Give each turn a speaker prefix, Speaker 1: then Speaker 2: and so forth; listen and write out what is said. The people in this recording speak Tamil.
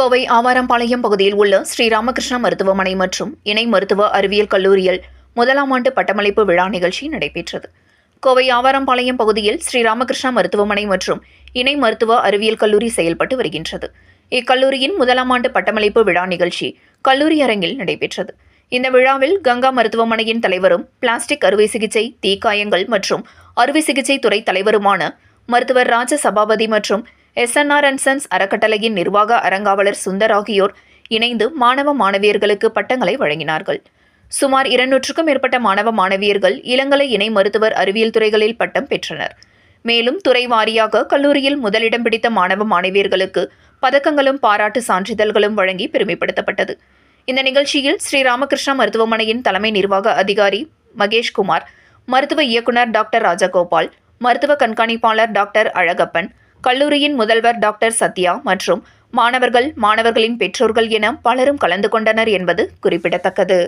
Speaker 1: கோவை ஆவாரம்பாளையம் பகுதியில் உள்ள ஸ்ரீராமகிருஷ்ணா மருத்துவமனை மற்றும் இணை மருத்துவ அறிவியல் கல்லூரியில் முதலாம் ஆண்டு பட்டமளிப்பு விழா நிகழ்ச்சி நடைபெற்றது. கோவை ஆவாரம்பாளையம் பகுதியில் ஸ்ரீராமகிருஷ்ணா மருத்துவமனை மற்றும் இணை மருத்துவ அறிவியல் கல்லூரி செயல்பட்டு வருகின்றது. இக்கல்லூரியின் முதலாம் ஆண்டு பட்டமளிப்பு விழா நிகழ்ச்சி கல்லூரி அரங்கில் நடைபெற்றது. இந்த விழாவில் கங்கா மருத்துவமனையின் தலைவரும் பிளாஸ்டிக் அறுவை சிகிச்சை தீக்காயங்கள் மற்றும் அறுவை சிகிச்சை துறை தலைவருமான மருத்துவர் ராஜ சபாபதி மற்றும் எஸ்என்ஆர் அண்ட் சன்ஸ் அறக்கட்டளையின் நிர்வாக அறங்காவலர் சுந்தர் ஆகியோர் இணைந்து மாணவ மாணவியர்களுக்கு பட்டங்களை வழங்கினார்கள். சுமார் இருநூற்றுக்கும் மேற்பட்ட மாணவ மாணவியர்கள் இளங்கலை இணை மருத்துவர் அறிவியல் துறைகளில் பட்டம் பெற்றனர். மேலும் துறை வாரியாக கல்லூரியில் முதலிடம் பிடித்த மாணவ மாணவியர்களுக்கு பதக்கங்களும் பாராட்டு சான்றிதழ்களும் வழங்கி பெருமைப்படுத்தப்பட்டது. இந்த நிகழ்ச்சியில் ஸ்ரீராமகிருஷ்ணா மருத்துவமனையின் தலைமை நிர்வாக அதிகாரி மகேஷ்குமார் மருத்துவ இயக்குனர் டாக்டர் ராஜகோபால் மருத்துவ கண்காணிப்பாளர் டாக்டர் அழகப்பன் கல்லூரியின் முதல்வர் டாக்டர் சத்யா மற்றும் மாணவர்கள் மாணவர்களின் பெற்றோர்கள் என பலரும் கலந்து கொண்டனர் என்பது குறிப்பிடத்தக்கது.